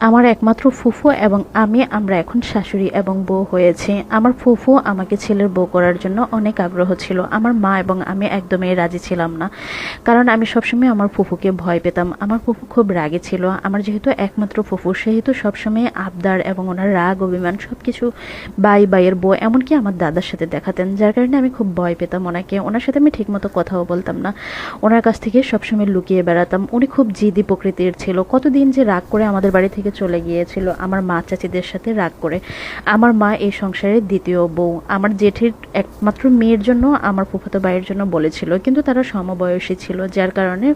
আমার একমাত্র ফুফু এবং আমি, আমরা এখন শাশুড়ি এবং বউ হয়েছি। আমার ফুফু আমাকে ছেলের বউ করার জন্য অনেক আগ্রহ ছিল। আমার মা এবং আমি একদমই রাজি ছিলাম না। কারণ আমি সবসময় আমার ফুফুকে ভয় পেতাম। আমার ফুফু খুব রাগী ছিল। আমার যেহেতু একমাত্র ফুফু, সেহেতু সবসময় আবদার এবং ওনার রাগ, অভিমান সব কিছু বাই বাইয়ের বউ, এমনকি আমার দাদার সাথে দেখাতেন। যার কারণে আমি খুব ভয় পেতাম ওনাকে। ওনার সাথে আমি ঠিকমতো কথাও বলতাম না। ওনার কাছ থেকে সবসময় লুকিয়ে বেড়াতাম। উনি খুব জিদি প্রকৃতির ছিল। কতদিন যে রাগ করে আমাদের বাড়ি থেকে চলে গিয়েছিল আমার মা চাচিদের সাথে রাগ করে। আমার মা এই সংসারের দ্বিতীয় বউ। আমার জেঠির একমাত্র মেয়ের জন্য আমার ফুফাতো ভাইয়ের জন্য বলেছিল, কিন্তু তারা সমবয়সী ছিল, যার কারণে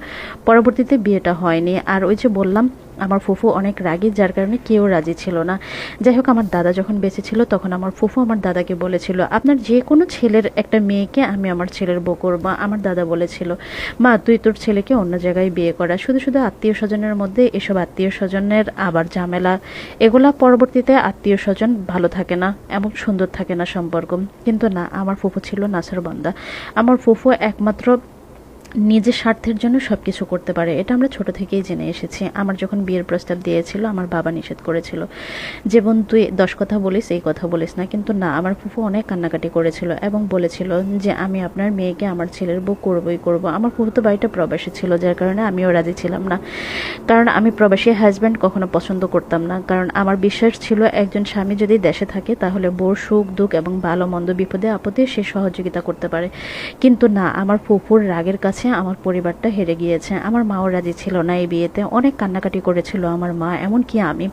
পরবর্তীতে বিয়েটা হয়নি। আর ওই যে বললাম আমার ফুফু অনেক রাগী, যার কারণে কেউ রাজি ছিল না। যাই হোক, আমার দাদা যখন বেঁচে ছিল, তখন আমার ফুফু আমার দাদাকে বলেছিল, আপনার যে কোনো ছেলের একটা মেয়েকে আমি আমার ছেলের বউ করব। আমার দাদা বলেছিল, মা, তুই তোর ছেলেকে অন্য জায়গায় বিয়ে করা। শুধু শুধু আত্মীয় স্বজনের মধ্যে এসব আত্মীয় স্বজনের আবার ঝামেলা, এগুলা পরবর্তীতে আত্মীয় স্বজন ভালো থাকে না এবং সুন্দর থাকে না সম্পর্ক। কিন্তু না, আমার ফুফু ছিল নাসার বন্দা। আমার ফুফু একমাত্র নিজের স্বার্থের জন্য সব কিছু করতে পারে। এটা আমরা ছোট থেকেই জেনে এসেছি। আমার যখন বিয়ের প্রস্তাব দিয়েছিল, আমার বাবা নিষেধ করেছিল। যে বোন তুই দশ কথা বলিস, এই কথা বলিস না। কিন্তু না, আমার ফুফু অনেক কান্নাকাটি করেছিল এবং বলেছিল যে, আমি আপনার মেয়েকে আমার ছেলের বউ করবই করব। আমার ফুফু তো বাড়িটা প্রবাসী ছিল, যার কারণে আমিও রাজি ছিলাম না। কারণ আমি প্রবাসী হাজব্যান্ড কখনো পছন্দ করতাম না। কারণ আমার বিশ্বাস ছিল, একজন স্বামী যদি দেশে থাকে, তাহলে বোর সুখ, দুঃখ এবং ভালো মন্দ বিপদে আপদে সে সহযোগিতা করতে পারে। কিন্তু না, আমার ফুফুর রাগের কাছে কাছে আমার পরিবারটা হেরে গিয়েছে, আমার মাও রাজি ছিল না এই বিয়েতে, অনেক কান্নাকাটি করেছিল আমার মা, এমনকি আমি।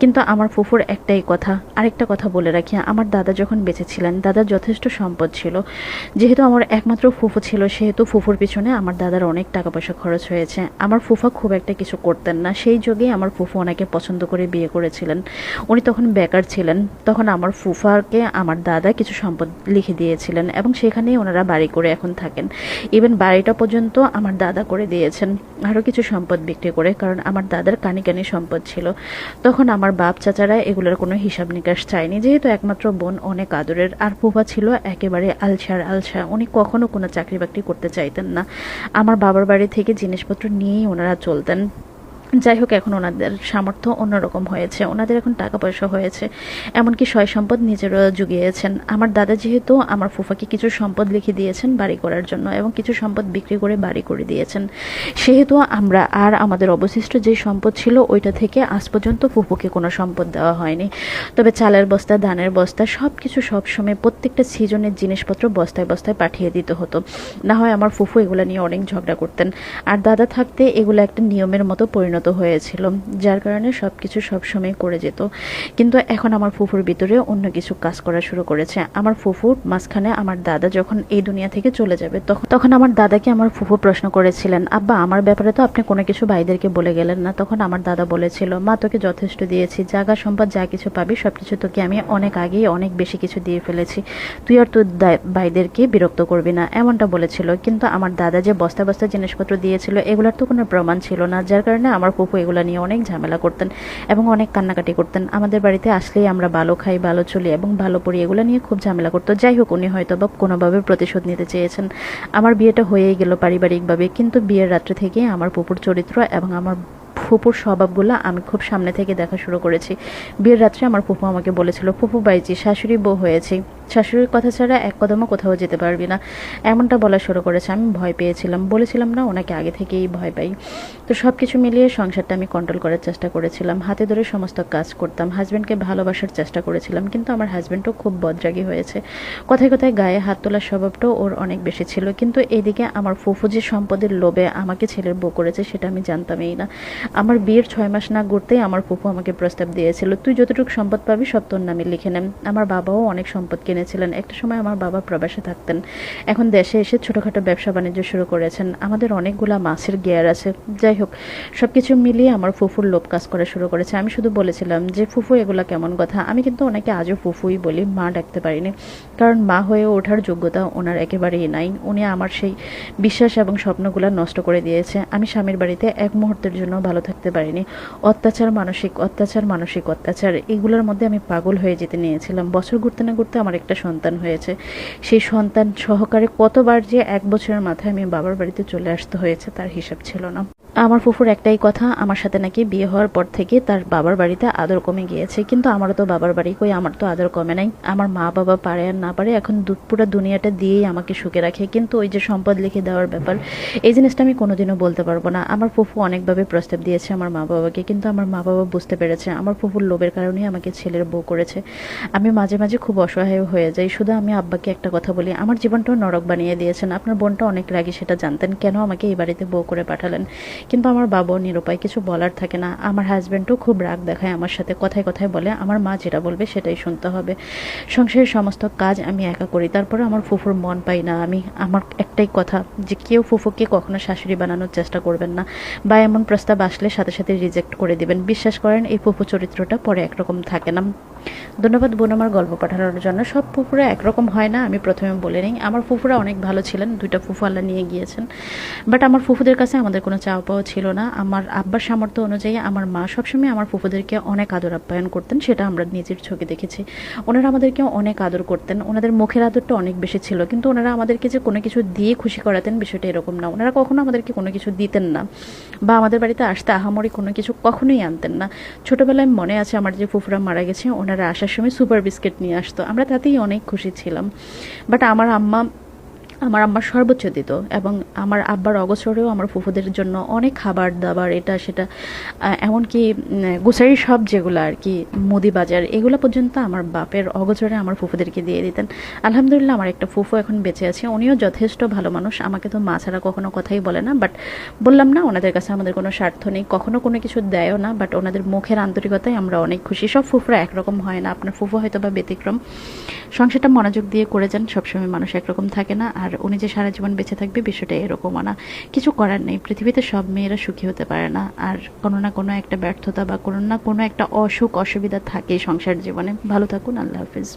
কিন্তু আমার ফুফুর একটাই কথা, আরেকটা কথা বলে রাখি, আমার দাদা যখন বেঁচে ছিলেন, দাদার যথেষ্ট সম্পদ ছিল। যেহেতু আমার একমাত্র ফুফু ছিল, সেহেতু ফুফুর পিছনে আমার দাদার অনেক টাকা পয়সা খরচ হয়েছে। আমার ফুফা খুব একটা কিছু করতেন না, সেই যোগে আমার ফুফু ওনাকে পছন্দ করে বিয়ে করেছিলেন। উনি তখন বেকার ছিলেন, তখন আমার ফুফাকে, আমার দাদা কিছু সম্পদ লিখে দিয়েছিলেন এবং সেখানেই ওনারা বাড়ি করে এখন থাকেন। ইভেন বাড়িটা টাকা পর্যন্ত আমার দাদা করে দিয়েছেন। আরও কিছু সম্পদ বিক্রি করে, কারণ আমার দাদার কানি কানি সম্পদ ছিল। তখন আমার বাপ চাচারা এগুলোর কোনো হিসাব নিকাশ চায়নি। যেহেতু একমাত্র বোন অনেক আদরের, আর ফুফা ছিল একেবারে আলছার আলছা উনি কখনো কোনো চাকরি বাকরি করতে চাইতেন না। আমার বাবার বাড়ি থেকে জিনিসপত্র নিয়েই ওনারা চলতেন। যাই হোক, এখন ওনাদের সামর্থ্য অন্যরকম হয়েছে। ওনাদের এখন টাকা পয়সা হয়েছে। এমনকি সয় সম্পদ নিজেরও জুগিয়েছেন। আমার দাদা যেহেতু আমার ফুফাকে কিছু সম্পদ লিখে দিয়েছেন বাড়ি করার জন্য এবং কিছু সম্পদ বিক্রি করে বাড়ি করে দিয়েছেন। সেহেতু আমরা আর আমাদের অবশিষ্ট যে সম্পদ ছিল ওইটা থেকে আজ পর্যন্ত ফুফুকে কোনো সম্পদ দেওয়া হয়নি। তবে চালের বস্তা, ধানের বস্তা সব কিছু সবসময় প্রত্যেকটা সিজনের জিনিসপত্র বস্তায় বস্তায় পাঠিয়ে দিতে হতো। না হয় আমার ফুফু এগুলো নিয়ে অনেক ঝগড়া করতেন। আর দাদা থাকতে এগুলো একটা নিয়মের মতো পরিণত পরিণত হয়েছিল, যার কারণে সব কিছু সবসময় করে যেত। কিন্তু এখন আমার ফুফুর ভিতরে অন্য কিছু কাজ করা শুরু করেছে। আমার ফুফুর মাঝখানে আমার দাদা যখন এই দুনিয়া থেকে চলে যাবে, তখন তখন আমার দাদাকে আমার ফুফু প্রশ্ন করেছিলেন, আব্বা, আমার ব্যাপারে তো আপনি কোনো কিছু ভাইদেরকে বলে গেলেন না। তখন আমার দাদা বলেছিল, মা, তোকে যথেষ্ট দিয়েছি। জায়গা, সম্পদ, যা কিছু পাবি সব কিছু তোকে আমি অনেক আগেই অনেক বেশি কিছু দিয়ে ফেলেছি। তুই আর তোর ভাইদেরকে বিরক্ত করবি না। এমনটা বলেছিল। কিন্তু আমার দাদা যে বস্তা বস্তা জিনিসপত্র দিয়েছিল, এগুলোর তো কোনো প্রমাণ ছিল না, যার কারণে আমার ফুফু এগুলো নিয়ে অনেক ঝামেলা করতেন এবং অনেক কান্নাকাটি করতেন। আমাদের বাড়িতে আসলেই আমরা ভালো খাই, ভালো চলি এবং ভালো পড়ি, এগুলো নিয়ে খুব ঝামেলা করতো। যাই হোক, উনি হয়তো বা কোনোভাবে প্রতিশোধ নিতে চেয়েছেন। আমার বিয়েটা হয়েই গেল পারিবারিকভাবে, কিন্তু বিয়ের রাত্রে থেকে আমার পুপুর চরিত্র এবং আমার ফুপুর স্বভাবগুলো আমি খুব সামনে থেকে দেখা শুরু করেছি। বিয়ের রাত্রে আমার ফুপু আমাকে বলেছিল, ফুপু বাইজি শাশুড়ি বউ হয়েছি। শাশুড়ির কথা ছাড়া এক কদমও কোথাও যেতে পারবি না। এমনটা বলা শুরু করেছে। আমি ভয় পেয়েছিলাম। বলেছিলাম, না, ওনাকে আগে থেকেই ভয় পাই। তো সব কিছু মিলিয়ে সংসারটা আমি কন্ট্রোল করার চেষ্টা করেছিলাম। হাতে ধরে সমস্ত কাজ করতাম। হাজব্যান্ডকে ভালোবাসার চেষ্টা করেছিলাম। কিন্তু আমার হাজব্যান্ডও খুব বদরাগী হয়েছে। কথায় কথায় গায়ে হাত তোলার স্বভাবটাও ওর অনেক বেশি ছিল। কিন্তু এদিকে আমার ফুফু যে সম্পদের লোভে আমাকে ছেলের বউ করেছে, সেটা আমি জানতামই না। আমার বিয়ের ছয় মাস না ঘুরতেই আমার ফুফু আমাকে প্রস্তাব দিয়েছিল, তুই যতটুকু সম্পদ পাবি, সব তোর নামে লিখে নেন আমার বাবাও অনেক সম্পদ কিনেছিলেন। একটা সময় আমার বাবা প্রবাসে থাকতেন। এখন দেশে এসে ছোটোখাটো ব্যবসা বাণিজ্য শুরু করেছেন। আমাদের অনেকগুলা মাছের গেয়ার আছে। যাই হোক সব কিছু মিলিয়ে আমার ফুফুর লোভ কাজ করা শুরু করেছে। আমি শুধু বলেছিলাম যে, ফুফু, এগুলা কেমন কথা? আমি কিন্তু ওনাকে আজও ফুফুই বলি, মা ডাকতে পারিনি। কারণ মা হয়ে ওঠার যোগ্যতা ওনার একেবারেই নাই। উনি আমার সেই বিশ্বাস এবং স্বপ্নগুলো নষ্ট করে দিয়েছে। আমি স্বামীর বাড়িতে এক মুহূর্তের জন্য ভালো থাকতে পারিনি। অত্যাচার মানসিক অত্যাচার মানসিক অত্যাচার, এগুলোর মধ্যে আমি পাগল হয়ে যেতে নিয়েছিলাম। বছর ঘুরতে না ঘুরতে আমার একটা সন্তান হয়েছে। সেই সন্তান সহকারে কতবার যে এক বছরের মাথায় আমি বাবার বাড়িতে চলে আসতে হয়েছে তার হিসাব ছিল না। আমার ফুফুর একটাই কথা, আমার সাথে নাকি বিয়ে হওয়ার পর থেকে তার বাবার বাড়িতে আদর কমে গিয়েছে, কিন্তু আমারও তো বাবার বাড়ি কই, আমার তো আদর কমে নাই। আমার মা বাবা পারে আর না পারে, এখন পুরো দুনিয়াটা দিয়েই আমাকে সুখে রাখে, কিন্তু ওই যে সম্পদ লিখে দেওয়ার ব্যাপার, এই জিনিসটা আমি কোনোদিনও বলতে পারব না। আমার ফুফু অনেকভাবে প্রস্তাব দিয়েছে আমার মা বাবাকে, কিন্তু আমার মা বাবা বুঝতে পেরেছে, আমার ফুফুর লোভের কারণেই আমাকে ছেলের বউ করেছে। আমি মাঝে মাঝে খুব অসহায় হয়ে যাই, শুধু আমি আব্বাকে একটা কথা বলি, আমার জীবনটাও নরক বানিয়ে দিয়েছেন, আপনার বোনটা অনেক রাগী, সেটা জানতেন, কেন আমাকে এই বাড়িতে বউ করে পাঠালেন? কিন্তু আমার বাবাও নিরুপায় কিছু বলার থাকে না। আমার হাজব্যান্ডও খুব রাগ দেখায় আমার সাথে, কথায় কথায় বলে, আমার মা যেটা বলবে সেটাই শুনতে হবে। সংসারের সমস্ত কাজ আমি একা করি তারপরে আমার ফুফুর মন পাই না আমি। আমার একটাই কথা, যে কেউ ফুফুকে কখনো শাশুড়ি বানানোর চেষ্টা করবেন না। বা এমন প্রস্তাব আসলে সাথে সাথে রিজেক্ট করে দিবেন। বিশ্বাস করেন, এই ফুফু চরিত্রটা পরে একরকম থাকে না। ধন্যবাদ বোন, আমার গল্প পাঠানোর জন্য। সব ফুফুরা একরকম হয় না, আমি প্রথমে বলে নিই। আমার ফুফুরা অনেক ভালো ছিলেন, দুইটা ফুফু আল্লাহ নিয়ে গিয়েছেন। বাট আমার ফুফুদের কাছে আমাদের কোনো চাওয়া পাওয়া ছিল না। আমার আব্বার সামর্থ্য অনুযায়ী আমার মা সবসময় আমার ফুফুদেরকে অনেক আদর আপ্যায়ন করতেন, সেটা আমরা নিজের চোখে দেখেছি। ওনারা আমাদেরকে অনেক আদর করতেন। ওনাদের মুখের আদরটা অনেক বেশি ছিল, কিন্তু ওনারা আমাদেরকে যে কোনো কিছু দিয়ে খুশি করাতেন বিষয়টা এরকম না। ওনারা কখনো আমাদেরকে কোনো কিছু দিতেন না, বা আমাদের বাড়িতে আসতে আহামরি কোনো কিছু কখনোই আনতেন না। ছোটোবেলায় মনে আছে আমার যে ফুফুরা মারা গেছে, ওনারা আসার সময় সুপার বিস্কিট নিয়ে আসতো। আমরা তাতেই অনেক খুশি ছিলাম। বাট আমার আম্মা আমার আম্মা সর্বোচ্চ দিত এবং আমার আব্বার অগোচরেও আমার ফুফুদের জন্য অনেক খাবার দাবার, এটা, সেটা এমনকি গোসারি সব যেগুলো আর কি, মুদি বাজার, এগুলো পর্যন্ত আমার বাপের অগোচরে আমার ফুফুদেরকে দিয়ে দিতেন। আলহামদুলিল্লাহ আমার একটা ফুফু এখন বেঁচে আছে, উনিও যথেষ্ট ভালো মানুষ, আমাকে তো মা ছাড়া কখনো কথাই বলে না বাট বললাম না, ওনাদের কাছে আমাদের কোনো স্বার্থ নেই, কখনো কোনো কিছু দেয়ও না বাট ওনাদের মুখের আন্তরিকতায় আমরা অনেক খুশি, সব ফুফুরা একরকম হয় না, আপনার ফুফু হয়তো বা ব্যতিক্রম। সংসারটা মনোযোগ দিয়ে করে যান, সবসময় মানুষ একরকম থাকে না, আর উনি যে সারা জীবন বেঁচে থাকবে বিষয়টা এরকমও না। কিছু করার নেই, পৃথিবীতে সব মেয়েরা সুখী হতে পারে না, আর কোনো না কোনো একটা ব্যর্থতা বা কোনো না কোনো একটা অসুখ, অসুবিধা থাকে সংসার জীবনে। ভালো থাকুন, আল্লাহ হাফিজ।